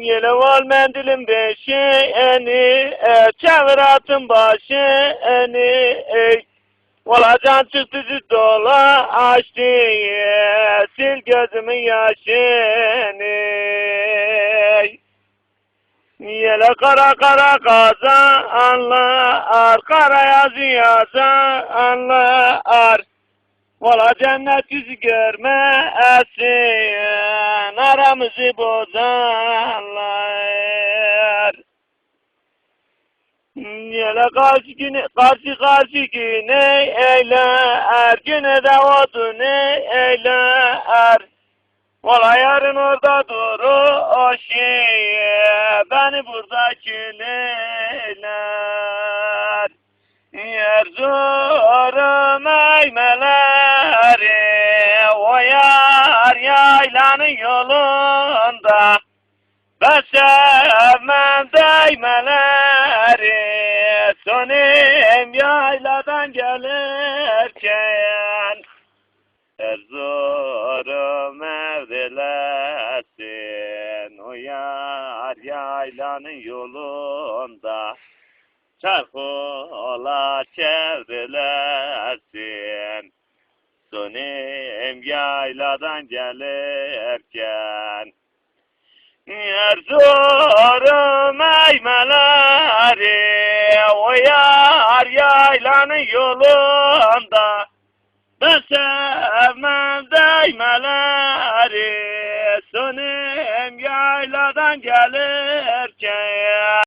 Yele var mendilim beşeğini, e, çevir atın başını, ey. Valla can çıktı dola açtı, e, sil gözümün yaşını. Yele kara kara kaza anlar, kara yazı yazan anlar. Valla cennet yüzü görmesin, aramızı bozanlar. Yele karşı güne, karşı karşı güne eyler, güne de odunu eyler. Valla yarın orada duru o şey, beni burada küleyler. Erzurum eymeleri, yolunda. Ben sevmem değmeleri, sonim yayladan gelirken. Erzurum evdilesin, o yar yaylanın yolunda. Çarkola çevrilesin, sonim yayladan gelirken. Erzurum eymeleri, o yar yaylanın yolunda. Ben sevmem değmeleri, sonim yayladan gelirken.